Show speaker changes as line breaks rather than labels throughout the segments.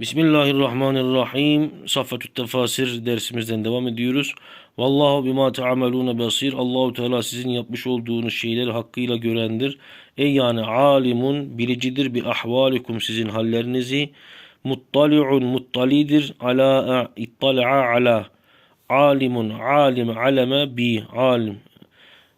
Bismillahirrahmanirrahim. Saffetü Tefasir dersimizden devam ediyoruz. Vallahu bima ta'amelune basir. Allahu Teala sizin yapmış olduğunuz şeyleri hakkıyla görendir. Ey yani alimun bilicidir bi ahvalikum sizin hallerinizi. Muttali'un muttalidir ala ittala'a ala alimun alim aleme bi alim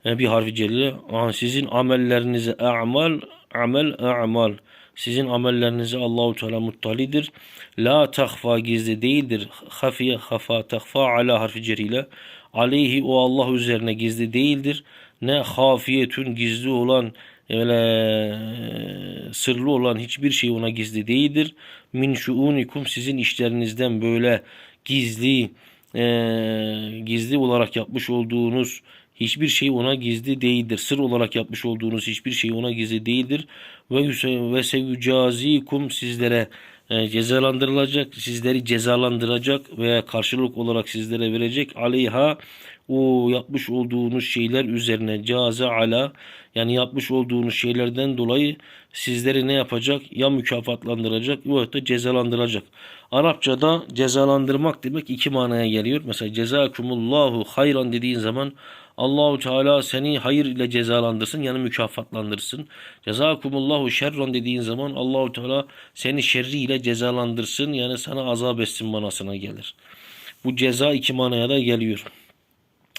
e, bir harfi celile Aha, sizin amellerinize a'mal amel a'mal sizin amellerinize Allahu Teala muttalidir. La tahfa gizli değildir. Hafiye hafa tahfa ala harfi ceriyle. Aleyhi o Allah üzerine gizli değildir. Ne hafiyetün gizli olan öyle sırlı olan hiçbir şey ona gizli değildir. Min şuunikum sizin işlerinizden böyle gizli e, gizli olarak yapmış olduğunuz hiçbir şey ona gizli değildir. Sır olarak yapmış olduğunuz hiçbir şey ona gizli değildir. Ve ve sevücazikum sizlere e, cezalandırılacak, sizleri cezalandıracak veya karşılık olarak sizlere verecek aleyha o yapmış olduğunuz şeyler üzerine caze ala yani yapmış olduğunuz şeylerden dolayı sizleri ne yapacak? Ya mükafatlandıracak ya da cezalandıracak. Arapçada cezalandırmak demek iki manaya geliyor. Mesela cezakumullahu hayran dediğin zaman Allahu Teala seni hayır ile cezalandırsın yani mükafatlandırsın. Cezakumullahu şerran dediğin zaman Allahu Teala seni şerri ile cezalandırsın yani sana azap etsin manasına gelir. Bu ceza iki manaya da geliyor.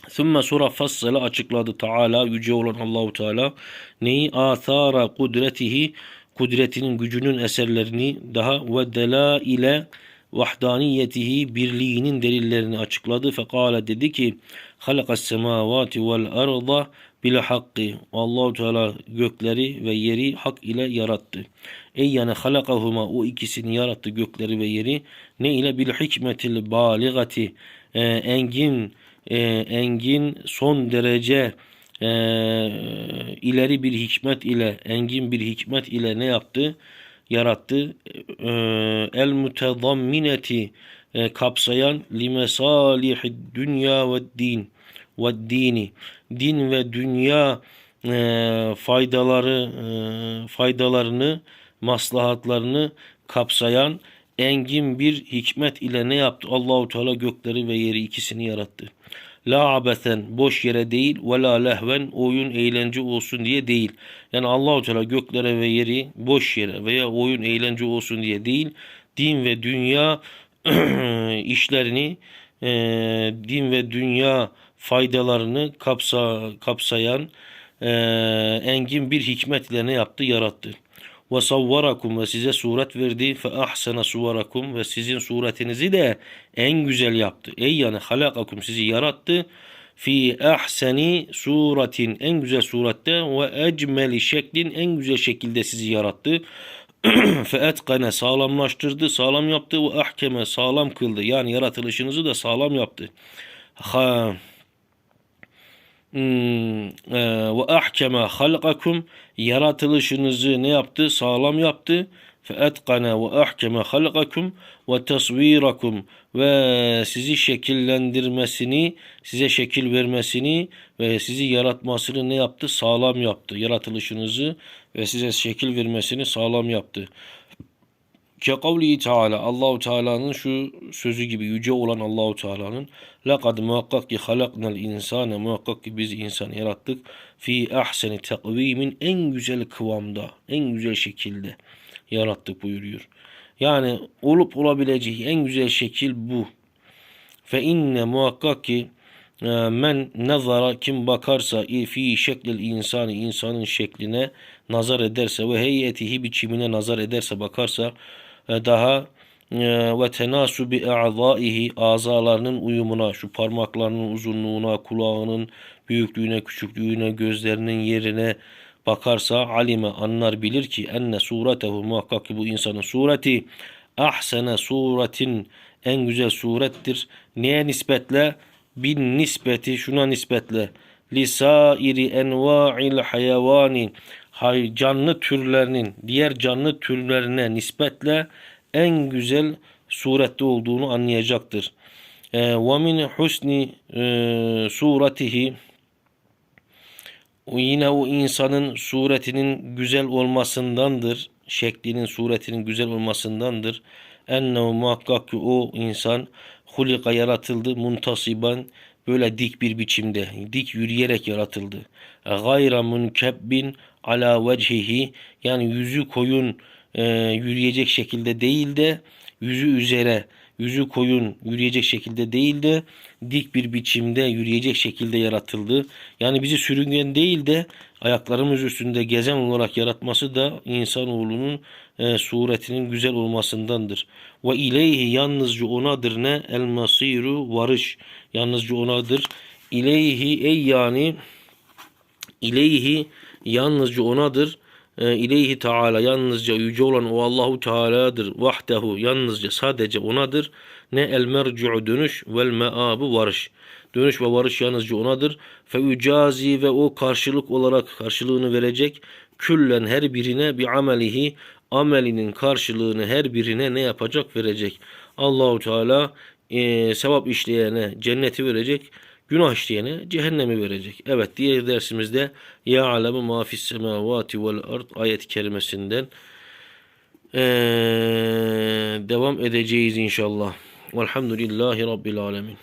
Sümme sura fassale açıkladı Teala yüce olan Allahu Teala neyi athara kudretihi kudretinin gücünün eserlerini daha ve dela ile vahdaniyetihi birliğinin delillerini açıkladı. Fekale dedi ki halakas semavati vel arda bil hakkı. Allahu Teala gökleri ve yeri hak ile yarattı. Ey yani halakahuma o ikisini yarattı gökleri ve yeri ne ile bil hikmetil baligati e, engin e, engin son derece e, ileri bir hikmet ile engin bir hikmet ile ne yaptı? Yarattı. E, el mütezammineti e, kapsayan limesalihid dünya ve din ve dini din ve dünya e, faydaları e, faydalarını maslahatlarını kapsayan engin bir hikmet ile ne yaptı? Allahu Teala gökleri ve yeri ikisini yarattı. La abeten boş yere değil ve la lehven oyun eğlence olsun diye değil. Yani Allahu Teala göklere ve yeri boş yere veya oyun eğlence olsun diye değil. Din ve dünya işlerini e, din ve dünya faydalarını kapsa, kapsayan e, engin bir hikmet ile ne yaptı? Yarattı. Ve savvarakum ve size suret verdi. Fe ahsene suvarakum ve sizin suretinizi de en güzel yaptı. Ey yani halakakum sizi yarattı. Fi ahseni suretin en güzel surette ve ecmeli şeklin en güzel şekilde sizi yarattı. Fe etkane sağlamlaştırdı, sağlam yaptı ve ahkeme sağlam kıldı. Yani yaratılışınızı da sağlam yaptı. Ha, ve ahkeme halqakum yaratılışınızı ne yaptı? Sağlam yaptı. Fe etkane ve ahkeme halqakum ve tasvirakum ve sizi şekillendirmesini, size şekil vermesini ve sizi yaratmasını ne yaptı? Sağlam yaptı. Yaratılışınızı ve size şekil vermesini sağlam yaptı. Ke kavlihi Teala Allahu Teala'nın şu sözü gibi yüce olan Allahu Teala'nın Lekad muhakkak ki halaknal insane muhakkak ki biz insan yarattık fi ahseni takvimin en güzel kıvamda en güzel şekilde yarattık buyuruyor. Yani olup olabileceği en güzel şekil bu. Fe inne muhakkak ki e, men nazara kim bakarsa fi şeklil insanı insanın şekline nazar ederse ve heyetihi biçimine nazar ederse bakarsa daha e, ve tenasubi a'zaihi azalarının uyumuna şu parmaklarının uzunluğuna kulağının büyüklüğüne küçüklüğüne gözlerinin yerine bakarsa alime anlar bilir ki enne suretehu muhakkak ki bu insanın sureti ahsene suretin en güzel surettir. Neye nispetle? Bin nispeti şuna nispetle. Lisairi enva'il hayvani hay canlı türlerinin diğer canlı türlerine nispetle en güzel surette olduğunu anlayacaktır. Ve min husni suretihi yine o insanın suretinin güzel olmasındandır. Şeklinin, suretinin güzel olmasındandır. ennehu muhakkak ki o insan hulika yaratıldı muntasiban böyle dik bir biçimde dik yürüyerek yaratıldı. Gayra munkebbin ala vecihi yani yüzü koyun e, yürüyecek şekilde değil de yüzü üzere yüzü koyun yürüyecek şekilde değil de dik bir biçimde yürüyecek şekilde yaratıldı. Yani bizi sürüngen değil de ayaklarımız üstünde gezen olarak yaratması da insanoğlunun e, suretinin güzel olmasındandır. Ve ileyhi yalnızca onadır ne? El masiru varış. Yalnızca onadır. İleyhi ey yani İleyhi yalnızca onadır. E, İleyhi Teala yalnızca yüce olan o Allahu Teala'dır. Vahdehu yalnızca sadece onadır. Ne el merci'u dönüş vel meabu varış. Dönüş ve varış yalnızca onadır. Fe ücazi ve o karşılık olarak karşılığını verecek. Küllen her birine bir amelihi amelinin karşılığını her birine ne yapacak verecek. Allahu Teala e, sevap işleyene cenneti verecek. Günah işleyene cehennemi verecek. Evet diğer dersimizde Ya alemu ma fis semavati vel ard ayet-i kerimesinden eee, devam edeceğiz inşallah. Velhamdülillahi Rabbil alemin.